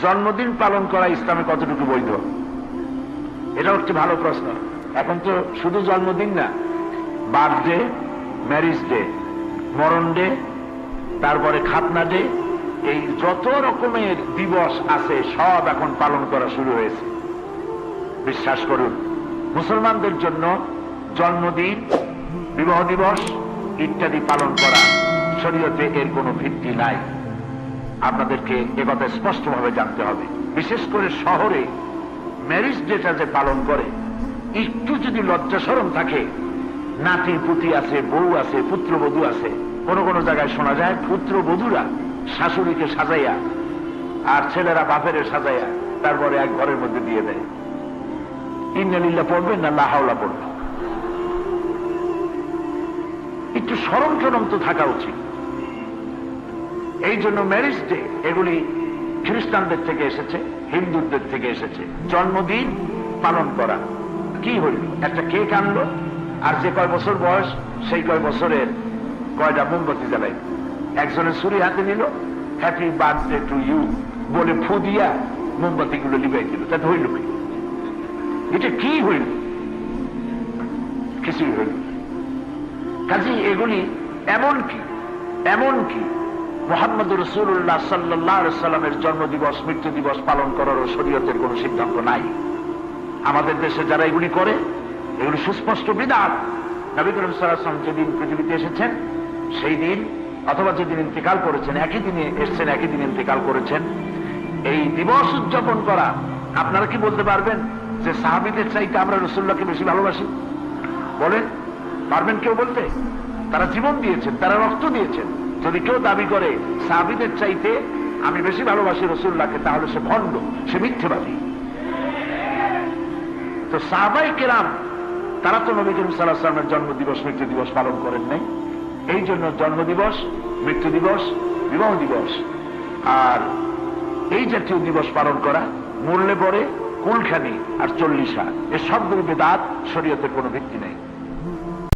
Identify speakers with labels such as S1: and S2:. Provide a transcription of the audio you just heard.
S1: জন্মদিন পালন করা ইসলামে কতটুকু বৈধ? এটা হচ্ছে ভালো প্রশ্ন। এখন তো শুধু জন্মদিন না, বার্থডে, ম্যারিজ ডে, মরণ ডে, তারপরে খাতনা ডে, এই যত রকমের দিবস আছে, সব এখন পালন করা শুরু হয়েছে। বিশ্বাস করুন, মুসলমানদের জন্য জন্মদিন, বিবাহ দিবস ইত্যাদি পালন করা শরীয়তে এর কোনো ভিত্তি নাই। আপনাদেরকে একথা স্পষ্টভাবে জানতে হবে। বিশেষ করে শহরে ম্যারিজ ডেটা যে পালন করে, একটু যদি লজ্জা সরম থাকে, নাতি, পুতি আছে, বউ আছে, পুত্রবধূ আছে, কোন কোন জায়গায় শোনা যায়, পুত্রবধূরা শাশুড়িকে সাজাইয়া আর ছেলেরা বাপের সাজাইয়া তারপরে এক ঘরের মধ্যে দিয়ে দেয়। ইন্নালিল্লা পড়বেন না লাহাওলা পড়বেন। একটু সরম টরম তো থাকা উচিত। এই জন্য ম্যারেজ ডে এগুলি খ্রিস্টানদের থেকে এসেছে, হিন্দুদের থেকে এসেছে। জন্মদিন পালন করা। কি হইল একটা কেক আনলো, আর যে কয় বছর বয়স, সেই কয় বছরের কয়টা মোমবাতি জ্বালাই একজনের ছুরি হাতে নিল হ্যাপি বার্থডে টু ইউ বলে ফু দিয়া মোমবাতি গুলো লিবাই দিল। তাতে হইল কি? এটা কি হইল কিছুই হইল। কাজী এগুলি এমন কি? এমন কি? মোহাম্মদ রসুল্লাহ সাল্লাহ সাল্লামের জন্মদিবস মৃত্যু দিবস পালন করারও শরীয়তের কোন সিদ্ধান্ত নাই। আমাদের দেশে যারা এগুলি করে, এগুলি সুস্পষ্ট বিধান নবী করিম যেদিন পৃথিবীতে এসেছেন, সেই দিন, অথবা যেদিন ইন্তেকাল করেছেন, একই দিনে এসছেন, একই দিন ইন্তেকাল করেছেন। এই দিবস উদযাপন করা, আপনারা কি বলতে পারবেন যে সাহাবিদের চাইতে আমরা রসুল্লাহকে বেশি ভালোবাসি? বলেন, পারবেন কেউ বলতে? তারা জীবন দিয়েছেন, তারা রক্ত দিয়েছেন। যদি কেউ দাবি করে সাহাবিদের চাইতে আমি বেশি ভালোবাসি রসুল্লাহকে তাহলে সে ভণ্ড, সে মিথ্যেবাদী। তো সাহাবাই কেরাম, তারা তো নবী করিম সাল্লাহ সাল্লামের জন্ম দিবস মৃত্যু দিবস পালন করেন নাই। এই জন্য জন্ম দিবস মৃত্যু দিবস, বিবাহ দিবস। আর এই জাতীয় দিবস পালন করা মূল্যে পড়ে কুলখানি আর চল্লিশা, এ সবগুলো বেদাত শরীয়তের কোনো ভিত্তি নেই।